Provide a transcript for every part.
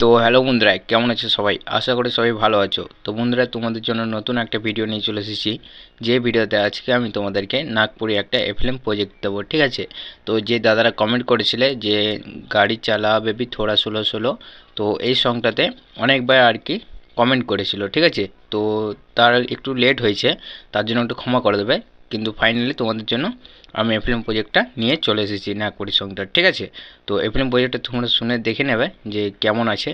তো হ্যালো বন্ধুরা, কেমন আছো সবাই? আশা করি সবাই ভালো আছো। তো বন্ধুরা, তোমাদের জন্য নতুন একটা ভিডিও নিয়ে চলে এসেছি। যে ভিডিওতে আজকে আমি তোমাদেরকে নাগপুরে একটা এফএলএম প্রজেক্ট দেবো, ঠিক আছে? তো যে দাদারা কমেন্ট করেছিলে যে গাড়ি চালা বেবি থোড়া সোলো ষোলো তো এই সংটাতে অনেকবার আর কি কমেন্ট করেছিল, ঠিক আছে? তো তার একটু লেট হয়েছে, তার জন্য একটু ক্ষমা করে দেবে। কিন্তু ফাইনালি তোমাদের জন্য আমি এফএলএম প্রজেক্টটা নিয়ে চলে এসেছি না করি সংটা ঠিক আছে? তো এফএলএম প্রজেক্টটা তোমরা শুনে দেখে নেবে যে কেমন আছে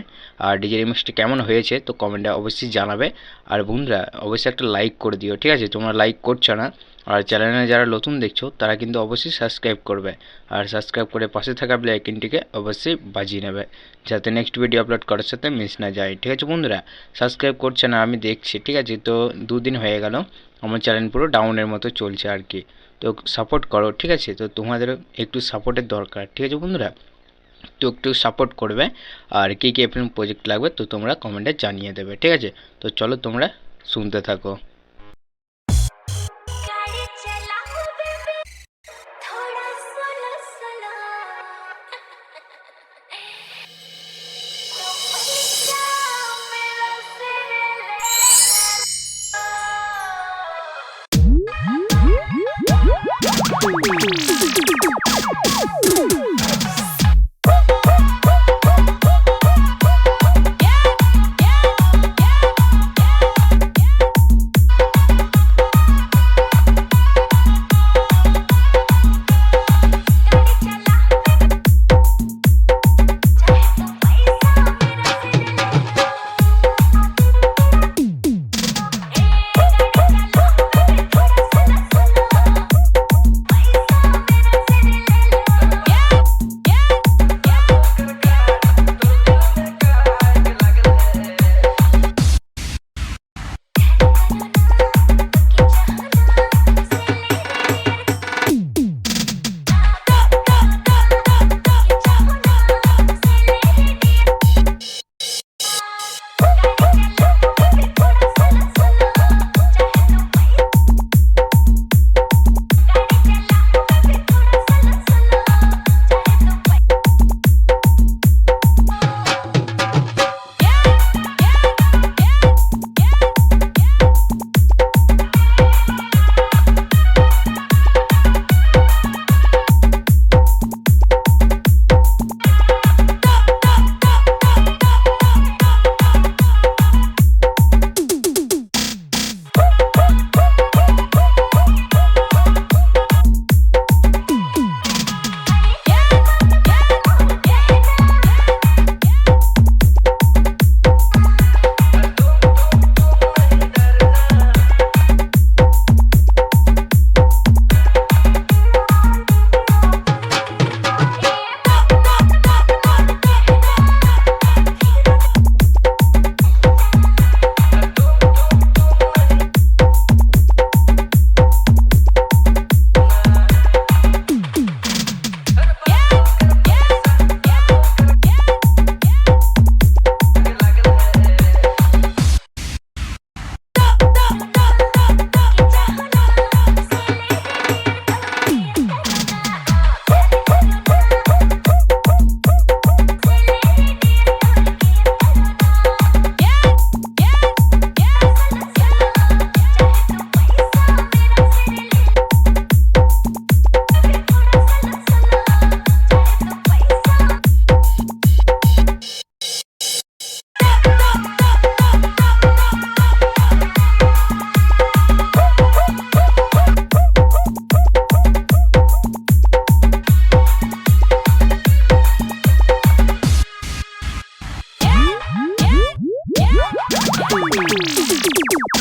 আর ডিজে রিমিক্সটা কেমন হয়েছে, তো কমেন্টে অবশ্যই জানাবে। আর বন্ধুরা, অবশ্যই একটা লাইক করে দিও, ঠিক আছে? তোমরা লাইক করছ না আর চ্যানেলে যারা নতুন দেখছ, তারা কিন্তু অবশ্যই সাবস্ক্রাইব করবে। আর সাবস্ক্রাইব করে পাশে থাকা আইকনটিকে অবশ্যই বাজিয়ে নেবে, যাতে নেক্সট ভিডিও আপলোড করার সাথে মিস না যায়। ঠিক আছে বন্ধুরা? সাবস্ক্রাইব করছে না, আমি দেখছি। ঠিক আছে, তো দুদিন হয়ে গেল, আমার চ্যানেল পুরো ডাউনের মতো চলছে আর কি। তো সাপোর্ট করো, ঠিক আছে? তো তোমাদের একটু সাপোর্টের দরকার। ঠিক আছে বন্ধুরা? তো একটু সাপোর্ট করবে, আর কী কী এফএম প্রজেক্ট লাগবে, তো তোমরা কমেন্টে জানিয়ে দেবে। ঠিক আছে? তো চলো তোমরা শুনতে থাকো।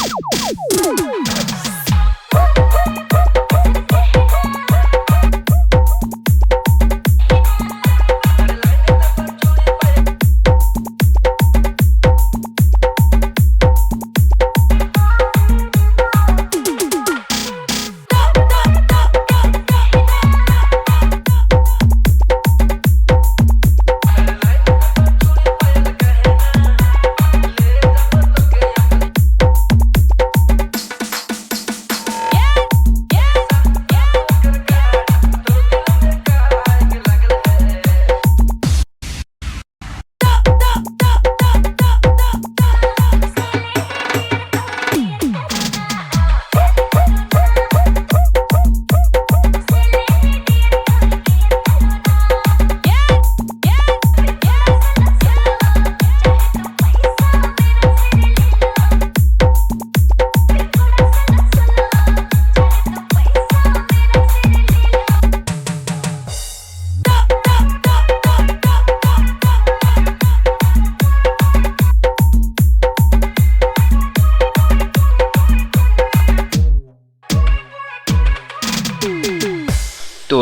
Woo!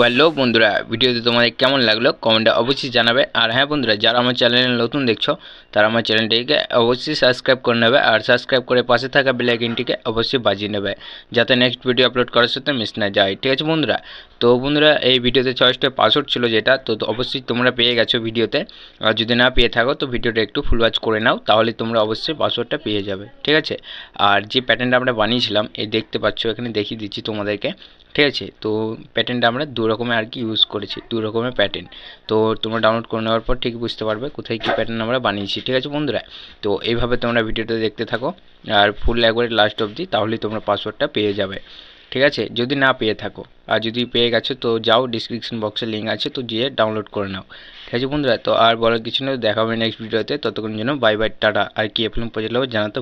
হ্যালো বন্ধুরা, ভিডিওতে তোমাদের কেমন লাগল কমেন্টে অবশ্যই জানাবে। আর হ্যাঁ বন্ধুরা, যারা আমার চ্যানেলে নতুন দেখছ, তারা আমার চ্যানেলটিকে অবশ্যই সাবস্ক্রাইব করে নেবে আর সাবস্ক্রাইব করে পাশে থাকা বেল আইকনটিকে অবশ্যই বাজিয়ে নেবে, যাতে নেক্সট ভিডিও আপলোড করার সাথে মিস না যায়। ঠিক আছে বন্ধুরা? তো বন্ধুরা, এই ভিডিওতে চয়েসটা পাসওয়ার্ড ছিল যেটা, তো অবশ্যই তোমরা পেয়ে গেছো ভিডিওতে। আর যদি না পেয়ে থাকো, তো ভিডিওটা একটু ফুল ওয়াচ করে নাও, তাহলে তোমরা অবশ্যই পাসওয়ার্ডটা পেয়ে যাবে। ঠিক আছে? আর যে প্যাটার্নটা আমরা বানিয়েছিলাম, এই দেখতে পাচ্ছ, এখানে দেখিয়ে দিচ্ছি তোমাদেরকে। ঠিক আছে? তো প্যাটার্নটা আমরা দু রকমের আর কি ইউজ করেছি, দু রকমের প্যাটার্ন তো তোমরা ডাউনলোড করে নেওয়ার পর ঠিক বুঝতে পারবে কোথায় কী প্যাটার্ন আমরা বানিয়েছি, ঠিক আছে বন্ধুরা? তো এইভাবে তোমরা ভিডিওটা দেখতে থাকো, আর ফুল একবারে লাস্ট অবধি, তাহলেই তোমরা পাসওয়ার্ডটা পেয়ে যাবে। ঠিক আছে? যদি না পেয়ে থাকো, আর যদি পেয়ে গেছো, তো যাও ডিসক্রিপশন বক্সে লিঙ্ক আছে, তো গিয়ে ডাউনলোড করে নাও। ঠিক আছে বন্ধুরা? তো আর বলার কিছু নেই, দেখা হবে নেক্সট ভিডিওতে ততক্ষণ জন্য বাই বাই টাটা। আর কি এফ এফএলএম প্রজেক্ট জানাতে